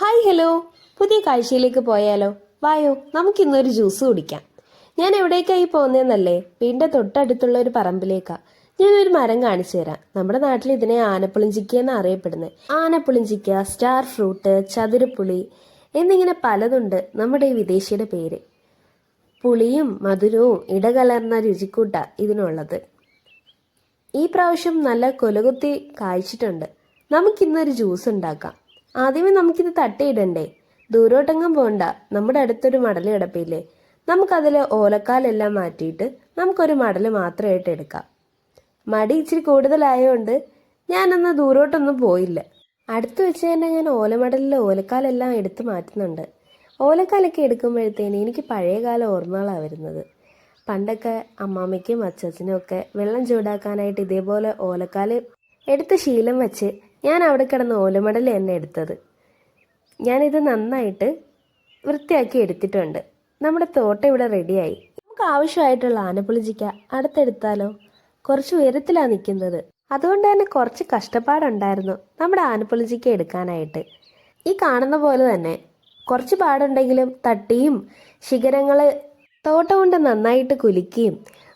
Hi hello പുതിയ കാഴ്ചയിലേക്ക് പോയാലോ? വായോ നമുക്കിന്നൊരു ജ്യൂസ് കുടിക്കാം. ഞാൻ എവിടേക്കായി പോകുന്നതെന്നല്ലേ വീടിന്റെ തൊട്ടടുത്തുള്ള ഒരു പറമ്പിലേക്കാ. ഞാനൊരു മരം കാണിച്ചു തരാം. നമ്മുടെ നാട്ടിൽ ഇതിനെ ആനപ്പുളിഞ്ചിക്ക എന്ന് അറിയപ്പെടുന്നത് ആനപ്പുളിഞ്ചിക്ക സ്റ്റാർ ഫ്രൂട്ട് ചതുരപ്പുളി എന്നിങ്ങനെ പലതുണ്ട് നമ്മുടെ ഈ വിദേശിയുടെ പേര്. പുളിയും മധുരവും ഇടകലർന്ന രുചിക്കൂട്ട ഇതിനുള്ളത്. ഈ പ്രാവശ്യം നല്ല കൊലകുത്തി കായ്ച്ചിട്ടുണ്ട്. നമുക്കിന്നൊരു ജ്യൂസ് ഉണ്ടാക്കാം. ആദ്യമേ നമുക്കിത് തട്ടിയിടണ്ടേ? ദൂരോട്ടെങ്ങും പോണ്ട. നമ്മുടെ അടുത്തൊരു മടൽ കിടപ്പില്ലേ? നമുക്കതിൽ ഓലക്കാലെല്ലാം മാറ്റിയിട്ട് നമുക്കൊരു മടൽ മാത്രമായിട്ട് എടുക്കാം. മടി ഇച്ചിരി കൂടുതലായതുകൊണ്ട് ഞാനന്ന് ദൂരോട്ടൊന്നും പോയില്ല. അടുത്ത് വെച്ച് തന്നെ ഞാൻ ഓലമടലിൽ ഓലക്കാലെല്ലാം എടുത്തു മാറ്റുന്നുണ്ട്. ഓലക്കാലൊക്കെ എടുക്കുമ്പോഴത്തേന് എനിക്ക് പഴയകാല ഓർമ്മകളാണ് വരുന്നത്. പണ്ടൊക്കെ അമ്മാമ്മയ്ക്കും അച്ചച്ചനും ഒക്കെ വെള്ളം ചൂടാക്കാനായിട്ട് ഇതേപോലെ ഓലക്കാൽ എടുത്ത് ശീലം വെച്ച് ഞാൻ അവിടെ കിടന്ന് ഓലമടൽ തന്നെ എടുത്തത്. ഞാനിത് നന്നായിട്ട് വൃത്തിയാക്കി എടുത്തിട്ടുണ്ട്. നമ്മുടെ തോട്ടം ഇവിടെ റെഡിയായി. നമുക്ക് ആവശ്യമായിട്ടുള്ള ആനപ്പുളിജിക്ക അടുത്തെടുത്താലോ? കുറച്ച് ഉയരത്തിലാണ് നിൽക്കുന്നത്. അതുകൊണ്ട് തന്നെ കുറച്ച് കഷ്ടപ്പാടുണ്ടായിരുന്നു നമ്മുടെ ആനപ്പുളിജിക്ക എടുക്കാനായിട്ട്. ഈ കാണുന്ന പോലെ തന്നെ കുറച്ച് പാടുണ്ടെങ്കിലും തട്ടിയും ശിഖരങ്ങൾ തോട്ടം കൊണ്ട് നന്നായിട്ട് കുലുക്കിയും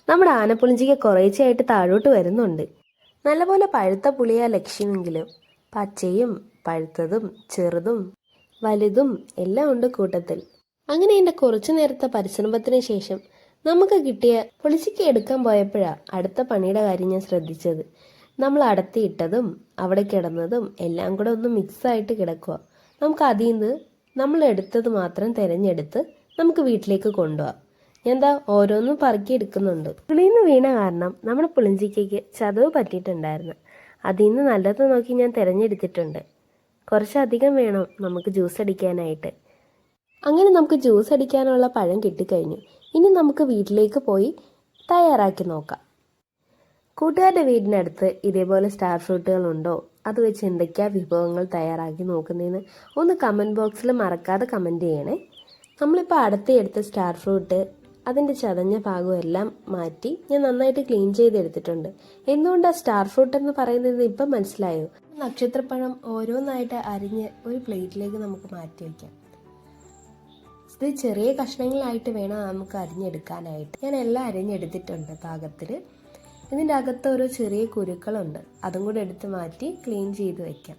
നമ്മുടെ ആനപ്പുളിഞ്ചിക്ക് കുറേശ്ശെയായിട്ട് താഴോട്ട് വരുന്നുണ്ട്. നല്ലപോലെ പഴുത്ത പുളിയാ ലക്ഷ്യമെങ്കിലും പച്ചയും പഴുത്തതും ചെറുതും വലുതും എല്ലാം ഉണ്ട് കൂട്ടത്തിൽ. അങ്ങനെ എന്റെ കുറച്ചു നേരത്തെ പരിശ്രമത്തിന് ശേഷം നമുക്ക് കിട്ടിയ പുളിച്ചിക്ക എടുക്കാൻ പോയപ്പോഴാ അടുത്ത പണിയുടെ കാര്യം ഞാൻ ശ്രദ്ധിച്ചത്. നമ്മൾ അടത്തിയിട്ടതും അവിടെ കിടന്നതും എല്ലാം കൂടെ ഒന്ന് മിക്സായിട്ട് കിടക്കുക നമുക്ക് അതിൽ നിന്ന് നമ്മൾ എടുത്തത് മാത്രം തിരഞ്ഞെടുത്ത് നമുക്ക് വീട്ടിലേക്ക് കൊണ്ടുപോകാം ഞാൻ എന്താ ഓരോന്നും പറക്കി എടുക്കുന്നുണ്ട്. പുളിയിൽ നിന്ന് വീണ കാരണം നമ്മുടെ പുളിഞ്ചിക്കയ്ക്ക് ചതവ് പറ്റിയിട്ടുണ്ടായിരുന്നു. അതിൽ നിന്ന് നല്ലത് നോക്കി ഞാൻ തിരഞ്ഞെടുത്തിട്ടുണ്ട്. കുറച്ചധികം വേണം നമുക്ക് ജ്യൂസ് അടിക്കാനായിട്ട്. അങ്ങനെ നമുക്ക് ജ്യൂസ് അടിക്കാനുള്ള പഴം കിട്ടിക്കഴിഞ്ഞു. ഇനി നമുക്ക് വീട്ടിലേക്ക് പോയി തയ്യാറാക്കി നോക്കാം. കൂട്ടുകാരുടെ വീടിനടുത്ത് ഇതേപോലെ സ്റ്റാർ ഫ്രൂട്ടുകൾ ഉണ്ടോ? അത് വെച്ച് എന്തൊക്കെയാ വിഭവങ്ങൾ തയ്യാറാക്കി നോക്കുന്നതെന്ന് ഒന്ന് കമന്റ് ബോക്സിൽ മറക്കാതെ കമന്റ് ചെയ്യണേ. നമ്മളിപ്പോൾ അടുത്ത് എടുത്ത സ്റ്റാർ ഫ്രൂട്ട് അതിന്റെ ചതഞ്ഞ ഭാഗം എല്ലാം മാറ്റി ഞാൻ നന്നായിട്ട് ക്ലീൻ ചെയ്തെടുത്തിട്ടുണ്ട്. എന്തുകൊണ്ടാണ് സ്റ്റാർ ഫ്രൂട്ട് എന്ന് പറയുന്നത് ഇപ്പം മനസ്സിലായോ? നക്ഷത്രപ്പഴം ഓരോന്നായിട്ട് അരിഞ്ഞ് ഒരു പ്ലേറ്റിലേക്ക് നമുക്ക് മാറ്റി വയ്ക്കാം ഇത് ചെറിയ കഷ്ണങ്ങളായിട്ട് വേണം നമുക്ക് അരിഞ്ഞെടുക്കാനായിട്ട്. ഞാൻ എല്ലാം അരിഞ്ഞെടുത്തിട്ടുണ്ട് പാകത്തിൽ ഇതിന്റെ അകത്ത് ഓരോ ചെറിയ കുരുക്കളുണ്ട്. അതും കൂടെ എടുത്ത് മാറ്റി ക്ലീൻ ചെയ്ത് വെക്കാം.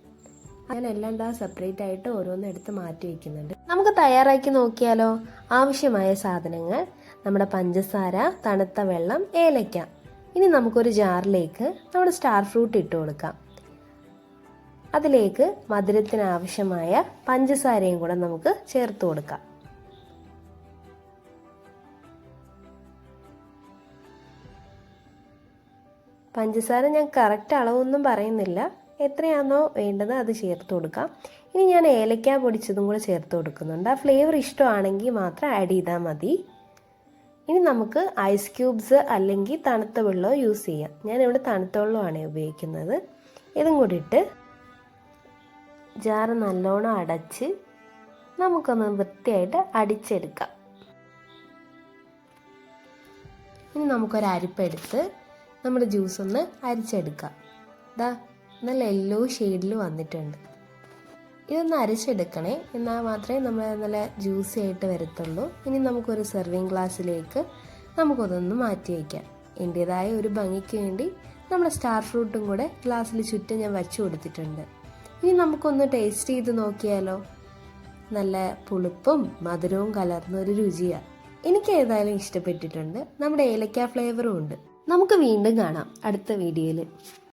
ഞാൻ എല്ലാം ദാ സെപ്പറേറ്റ് ആയിട്ട് ഓരോന്നും എടുത്ത് മാറ്റി വെക്കുന്നുണ്ട്. നമുക്ക് തയ്യാറാക്കി നോക്കിയാലോ? ആവശ്യമായ സാധനങ്ങൾ നമ്മുടെ പഞ്ചസാര തണുത്ത വെള്ളം ഏലയ്ക്ക ഇനി നമുക്കൊരു ജാറിലേക്ക് നമ്മുടെ സ്റ്റാർ ഫ്രൂട്ട് ഇട്ട് കൊടുക്കാം. അതിലേക്ക് മധുരത്തിന് ആവശ്യമായ പഞ്ചസാരയും കൂടെ നമുക്ക് ചേർത്ത് കൊടുക്കാം. പഞ്ചസാര ഞാൻ കറക്റ്റ് അളവൊന്നും പറയുന്നില്ല. എത്രയാണോ വേണ്ടത് അത് ചേർത്ത് കൊടുക്കാം. ഇനി ഞാൻ ഏലക്ക പൊടിച്ചതും കൂടെ ചേർത്ത് കൊടുക്കുന്നുണ്ട്. ആ ഫ്ലേവർ ഇഷ്ടമാണെങ്കിൽ മാത്രം ആഡ് ചെയ്താൽ മതി. ഇനി നമുക്ക് ഐസ് ക്യൂബ്സ് അല്ലെങ്കിൽ തണുത്ത വെള്ളമോ യൂസ് ചെയ്യാം. ഞാൻ ഇവിടെ തണുത്ത വെള്ളമാണ് ഉപയോഗിക്കുന്നത്. ഇതും കൂടി ഇട്ട് ജാറ് നല്ലോണം അടച്ച് നമുക്കൊന്ന് വൃത്തിയായിട്ട് അടിച്ചെടുക്കാം. ഇനി നമുക്കൊരു അരിപ്പെടുത്ത് നമ്മുടെ ജ്യൂസ് ഒന്ന് അരിച്ചെടുക്കാം. ഇതാ നല്ല യെല്ലോ ഷെയ്ഡിൽ വന്നിട്ടുണ്ട്. ഇതൊന്ന് അരച്ചെടുക്കണേ. എന്നാൽ മാത്രമേ നമ്മൾ നല്ല ജ്യൂസി ആയിട്ട് വരത്തുള്ളൂ. ഇനി നമുക്കൊരു സെർവിങ് ഗ്ലാസ്സിലേക്ക് നമുക്കതൊന്ന് മാറ്റി വയ്ക്കാം എന്റേതായ ഒരു ഭംഗിക്ക് വേണ്ടി നമ്മുടെ സ്റ്റാർ ഫ്രൂട്ടും കൂടെ ഗ്ലാസ്സിൽ ചുറ്റും ഞാൻ വച്ചു കൊടുത്തിട്ടുണ്ട്. ഇനി നമുക്കൊന്ന് ടേസ്റ്റ് ചെയ്ത് നോക്കിയാലോ? നല്ല പുളിപ്പും മധുരവും കലർന്ന ഒരു രുചിയാണ് എനിക്ക് ഏതായാലും ഇഷ്ടപ്പെട്ടിട്ടുണ്ട്. നമ്മുടെ ഏലക്ക ഫ്ലേവറും ഉണ്ട്. നമുക്ക് വീണ്ടും കാണാം. അടുത്ത വീഡിയോയിൽ.